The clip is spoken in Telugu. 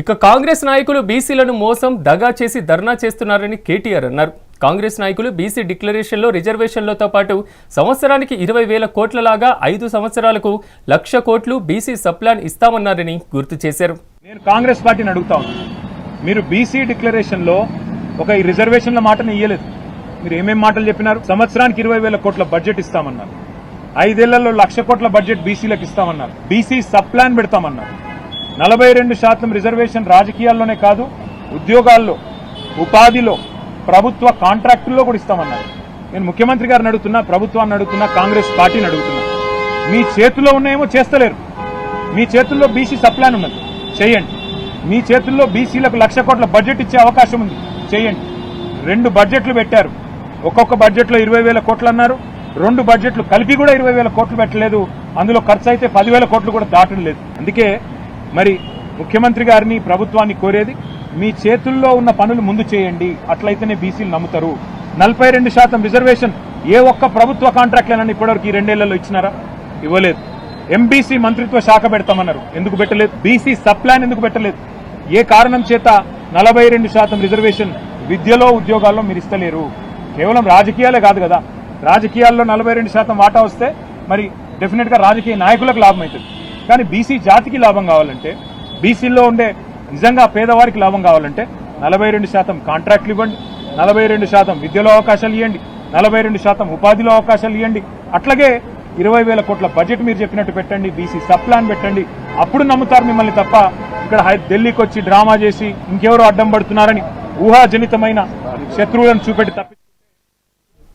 ఇక కాంగ్రెస్ నాయకులు బీసీలను మోసం దగా చేసి ధర్నా చేస్తున్నారని కేటీఆర్ అన్నారు. కాంగ్రెస్ నాయకులు బీసీ డిక్లరేషన్లో రిజర్వేషన్లతో పాటు సంవత్సరానికి ఇరవై వేల కోట్లలాగా ఐదు సంవత్సరాలకు లక్ష కోట్లు బీసీ సప్లాన్ ఇస్తామన్నారని గుర్తు చేశారు. నేను కాంగ్రెస్ పార్టీని అడుగుతా ఉన్నాను మీరు బీసీ డిక్లరేషన్లో ఒక ఈ రిజర్వేషన్ల మాటను ఇయ్యలేదు. మీరు ఏమేం మాటలు చెప్పినారు? సంవత్సరానికి ఇరవై వేల కోట్ల బడ్జెట్ ఇస్తామన్నారు. ఐదేళ్ళలో లక్ష కోట్ల బడ్జెట్ బీసీలకు ఇస్తామన్నారు. బీసీ సబ్ ప్లాన్ పెడతామన్నారు. నలభై రెండు శాతం రిజర్వేషన్ రాజకీయాల్లోనే కాదు ఉద్యోగాల్లో ఉపాధిలో ప్రభుత్వ కాంట్రాక్టుల్లో కూడా ఇస్తామన్నారు. నేను ముఖ్యమంత్రి గారిని అడుగుతున్నా ప్రభుత్వాన్ని అడుగుతున్నా కాంగ్రెస్ పార్టీని అడుగుతున్నా. మీ చేతుల్లో ఉన్నాయేమో చేస్తలేరు. మీ చేతుల్లో బీసీ సప్లాన్ ఉన్నది. చేయండి. మీ చేతుల్లో బీసీలకు లక్ష కోట్ల బడ్జెట్ ఇచ్చే అవకాశం ఉంది. చేయండి. రెండు బడ్జెట్లు పెట్టారు. ఒక్కొక్క బడ్జెట్లో ఇరవై వేల కోట్లు అన్నారు. రెండు బడ్జెట్లు కలిపి కూడా ఇరవై వేల కోట్లు పెట్టలేదు. అందులో ఖర్చు అయితే పదివేల కోట్లు కూడా దాటం లేదు అందుకే మరి ముఖ్యమంత్రి గారిని ప్రభుత్వాన్ని కోరేది మీ చేతుల్లో ఉన్న పనులు ముందు చేయండి అట్లయితేనే బీసీలు నమ్ముతారు. నలభై రెండు శాతం రిజర్వేషన్ ఏ ఒక్క ప్రభుత్వ కాంట్రాక్ట్లేనని ఇప్పటివరకు ఈ రెండేళ్ళలో ఇచ్చినారా? ఇవ్వలేదు. ఎంబీసీ మంత్రిత్వ శాఖ పెడతామన్నారు. ఎందుకు పెట్టలేదు? బీసీ సప్లాన్ ఎందుకు పెట్టలేదు? ఏ కారణం చేత నలభై రెండు శాతం రిజర్వేషన్ విద్యలో ఉద్యోగాల్లో మీరు ఇస్తలేరు? కేవలం రాజకీయాలే కాదు కదా. రాజకీయాల్లో నలభై రెండు శాతం వాటా వస్తే మరి డెఫినెట్గా రాజకీయ నాయకులకు లాభం అవుతుంది. కానీ బీసీ జాతికి లాభం కావాలంటే బీసీల్లో ఉండే నిజంగా పేదవారికి లాభం కావాలంటే నలభై రెండు శాతం కాంట్రాక్ట్లు ఇవ్వండి నలభై రెండు శాతం విద్యలో అవకాశాలు ఇవ్వండి నలభై రెండు శాతం ఉపాధిలో అవకాశాలు ఇవ్వండి అట్లాగే ఇరవై వేల కోట్ల బడ్జెట్ మీరు చెప్పినట్టు పెట్టండి బీసీ సబ్ ప్లాన్ పెట్టండి. అప్పుడు నమ్ముతారు మిమ్మల్ని తప్ప ఇక్కడ హై- ఢిల్లీకి వచ్చి డ్రామా చేసి ఇంకెవరో అడ్డం పడుతున్నారని ఊహాజనితమైన శత్రువులను చూపెట్టి తప్పి